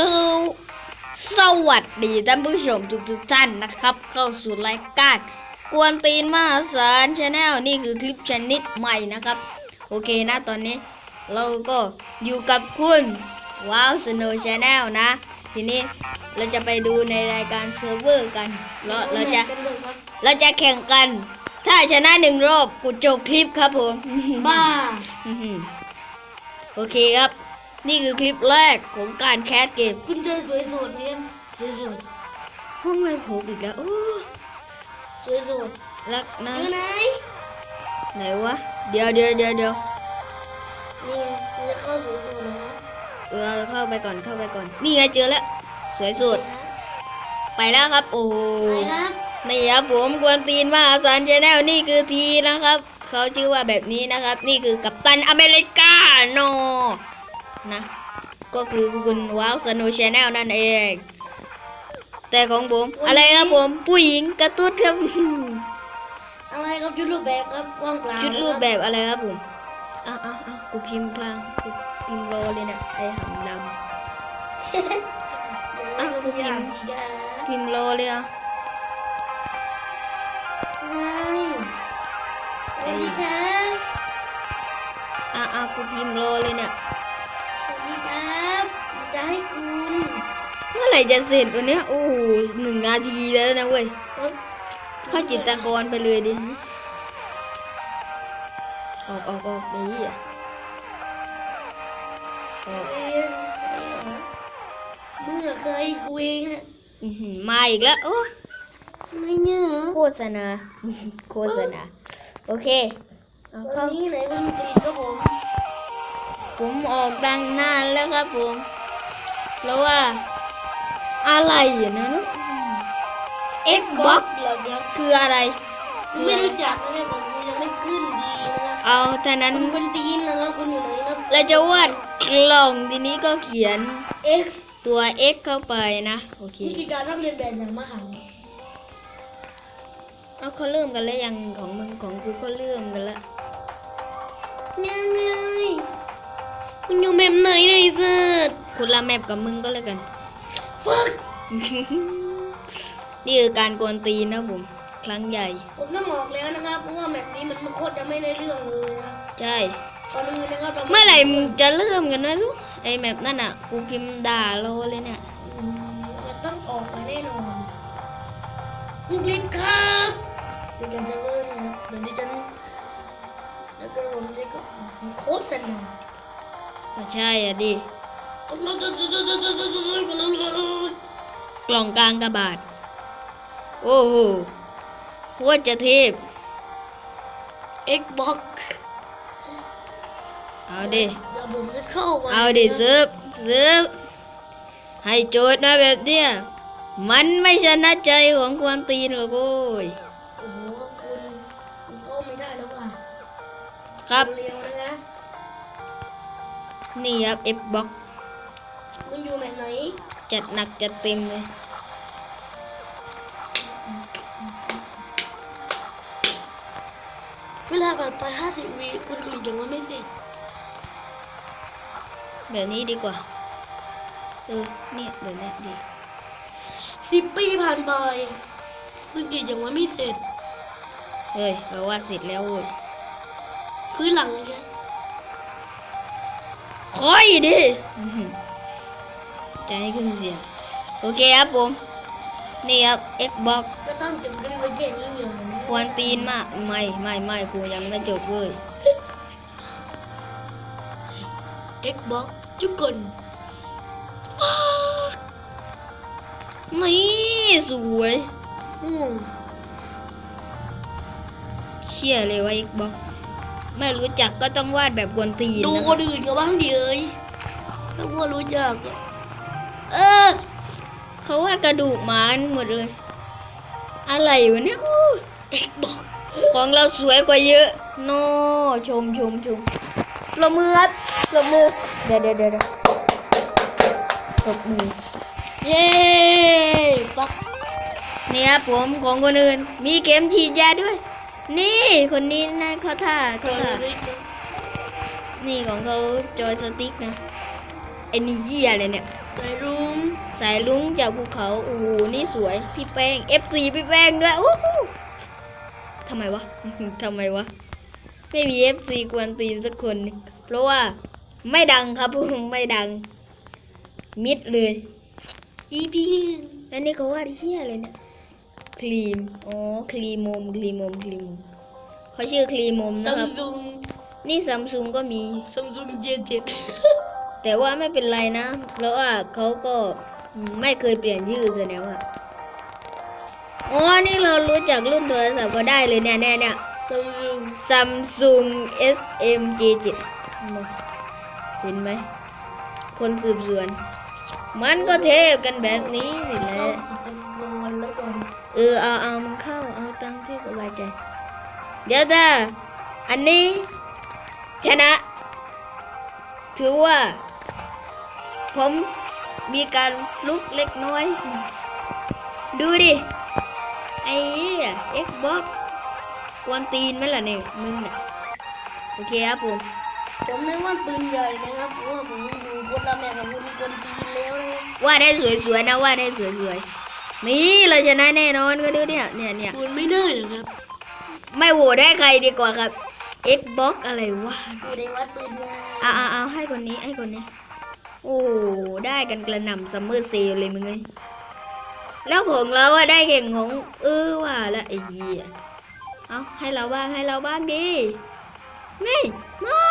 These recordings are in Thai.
สวสวัสดีท่านผู้ชมทุกทุกๆท่านนะครับ เข้าสู่รายการกวนตีนมหาศาลชาแนลนี่คือคลิปชนิดใหม่นะครับ โอเคนะตอนนี้เราก็อยู่กับคุณว้าวสโนชาแนลนะ ทีนี้เราจะไปดูในรายการเซิร์ฟเวอร์กันเราเราจะกันเลยครับเราจะแข่งกัน ถ้าชนะหนึ่งรอบกูจบคลิปครับผมบ้าอื้อหือโอเคครับ นี่คือคลิปแรกของการแคสเกมคุณเจอสวยสดเนี่ยสวยสดห้องไม่ผมอีกแล้วโอ้สวยสดรักนะอยู่ไหนไหนวะเดี๋ยวเดี๋ยวเดี๋ยวเดี๋ยวนี่ไงมันจะเข้าสวยสดนะครับเราเข้าไปก่อนเข้าไปก่อนนี่ไงเจอแล้วสวยสุดไปแล้วครับ โอ้โหไปครับนี่ครับผมกวนตีนมหาศาลชาแนลนี่คือทีนะครับ เขาชื่อว่าแบบนี้นะครับ นี่คือกัปตันอเมริกาโน นะ ก็คือคุณว้าวสโนชาแนลนั่นเอง แต่ของผม อะไรครับผม ผู้หญิงกระตุ้ดครับ อะไรครับชุดรูปแบบครับว่างเปล่าชุดรูปแบบอะไรครับผมอ้าวอ้าวอ้าวกูพิมพ์กลางกูพิมพ์รอเลยเนี่ยไอ้หำดอะอ้าวกูคุณพิพิมมพ์พ์สีดาำพิมพ์รอเลยอะไงสวัสดีครับอ้าวอ้าวกูพิมพ์รอเลยเนี่ยสวัสดี ครับ จะให้คุณ เมื่อไหร่จะเสร็จวันเนี้ยโอ้โหหนึ่งนาทีแล้วนะเว้ยเอ้ยเข้าจิตรกรไปเลยดิออกออกออกนี่อะออกเอ้ยใครเหรอมึงอะเคยกูเองอะอื้อหือมาอีกแล้วโอ้ยไม่เนี่ยเหรอโฆษณาโฆษณาโอเคเอาตอเข้านนี้ไหนคุณกรีดครับผม ผมออกดังนานแล้วครับผมแล้วว่า อะไรอะนะเนอะ Xbox เหรอครับคืออะไรคือไม่อะไรรู้จักนะผมยังไม่ขึ้นดีนะครับเอาแต่นั้นคุณเป็นตีนนะครับคุณอยู่ไหนครับ เราจะวาดกล่องทีนี้ก็เขียน X ตัว X เข้าไปนะ โอเคนี่คือการรับเรียนแบบอย่างมหันต์เอาเขาเริ่มกันแล้วยังของมึงของกูก็เริ่มกันแล้วเนี่ยไง คุณอยู่แบบไหนเนี่ยไอ้สัสคุณละแมปกับมึงก็แล้วกันฟักนี่คือการกวนตีนนะผม ครั้งใหญ่ ผมต้องบอกแล้วนะครับเพราะว่าแบบนี้มันโคตรจะไม่ได้เรื่องเลยนะใช่ก่อนอื่นนะครับเราเมื่อไหร่มึงจะเริ่มกันนะลูกไอแมปนั่นอะ กูพิมพ์ด่าโลเลยเนี่ยอืมมันต้องออกมาแน่นอนคุณกรีดครับเดี๋ยวจะเริ่มนะครับเดี๋ยวดิฉันแล้วก็ผมจะก็โคตรสนุก ก็ใช่อะดิ กล่องกลางกระบาด โอ้โหโคตรจะเทพ Xbox เอาดิ เดี๋ยวผมจะเข้ามาเอาดิเซิร์ฟเซิร์ฟให้โจทย์มาแบบเนี้ยมันไม่ชนะใจของกวนตีนหรอกโว้ย โอ้โหคุณคุณเข้าไม่ได้แล้วว่ะครับ เร็วๆนะ นี่ครับ Xbox มันอยู่แบบไหน จัดหนักจัดเต็มเลย เวลาผ่านไปห้าสิบวิคุณกรีดยังว่าไม่เสร็จแบบนี้ดีกว่า เออ เนี่ยแบบนี้ดีสิบปีผ่านไปคุณกรีดยังว่าไม่เสร็จ เฮ้ยเราวาดเสร็จแล้วเว้ยพื้นหลังใช่ คอยดิอื้อหือใจให้ขึ้นเสียงโอเคครับผม นี่ครับ Xbox ก็ต้องจบกันไว้แค่นี้อยู่นะกวนตีนมากไม่ไม่ไม่กูยังไม่จบเว้ย Xbox จุกคนนี่สวยอืมเชี่ยเลยว่า Xbox ไม่รู้จักก็ต้องวาดแบบกวนตีนดูนะคนอื่นก็บ้างดิเอ้ยถ้าว่ารู้จักอะเออเขาวาดกระดูกหมาหมดเลย อะไรวะเนี่ยอู้ Xbox ของเราสวยกว่าเยอะ โนชมชมชมปรบมือครับปรบมือ เดี๋ยวเดี๋ยวเดี๋ยวเดี๋ยวปรบมือ เย้ปักนี่ครับผมของคนอื่น มีเข็มฉีดยาด้วย นี่คนนี้นั่นเขาท่าเกิเขาดท่าอะไรขึ้นนี่ของเขาจอยสติ๊กนะไอ้นี่เหี้ยอะไรเนี่ยใจรุ้งสายลุงจากภูเขาโอ้โหนี่สวยพี่แป้ง FC พี่แป้งด้วยโอ้โหทำไมวะทำไมวะไม่มี FC กวนตีนสักคนหนึ่งเพราะว่าไม่ดังครับไม่ดัง มิดเลยอีพีหนึ่งแล้วนี่เขาวาดเฮียอะไรเนี่ย ครีมอ๋อครีมมครีมมครีมเขาชื่อครีมมซันะมครับ ซุงนี่ซัมซุงก็มี ซัมซุงเจเจ็ดแต่ว่าไม่เป็นไรนะ เพราะว่าเขาก็ไม่เคยเปลี่ยนชื่อแสดงว่าอ๋อ นี่เรารู้จักรุ่นโทรศัพท์ก็ได้เลยเนี่ยเนี่ยเนี่ย ซัมซุง Samsung SMG7 เห็นไหม คนสืบสวน มันก็เทพกันแบบนี้นี่แหละ เออเอาเอามันเข้าเอาตามที่สบายใจเดี๋ยวถ้าอันนี้ชนะ ถือว่า ผมมีการฟลุกเล็กน้อย ดูดิ ไอ้เหี้ย Xbox กวนตีนไหมล่ะเนี่ยมึงน่ะโอเคครับผม ผมไม่ว่าปืนใหญ่นะครับเพราะว่าผมดูคนละแม่กับคนคนตีนแล้วนะว่าได้สวยๆนะว่าได้สวยๆ นี่เราชนะแน่นอนก็ดูเนี่ยเนี่ยเนี่ยปืนไม่ได้หรอครับ ไม่โหวตให้ใครดีกว่าครับ Xbox อะไรวะอยู่ในวัดปืนใหญ่เอาเอาเอาให้คนนี้ให้คนนี้ โอ้ได้กันกระหน่ำซัมเมอร์เซลเลยมึงเอ้ยแล้วของเราอะได้เก่งของเออว่าละไอ้เหี้ยเอาให้เราบ้างให้เราบ้างดินี่ไม่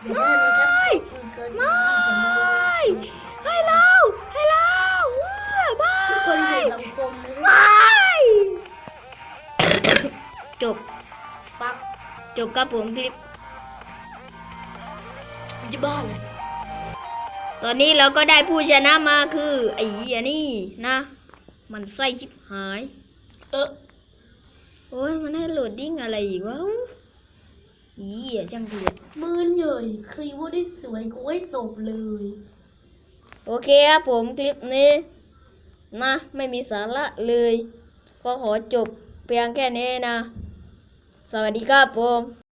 เดี๋ยวท่านครับปืนเกินไม่ บครับผมคลิปจะบ้าเลยตอนนี้เราก็ได้ผู้ชนะมาคือไอ้เหี้ยนี่นะ มันไส้ชิบหาย เออโอ้ยมันให้โหลดดิ้งอะไรอีกวะอีเหี้ยจังเกลียดปืนใหญ่เคยว่าได้สวยกูให้ตบเลย โอเคครับผมคลิปนี้ นะ ไม่มีสาระเลย ก็ขอจบเพียงแค่นี้นะ สวัสดีครับผม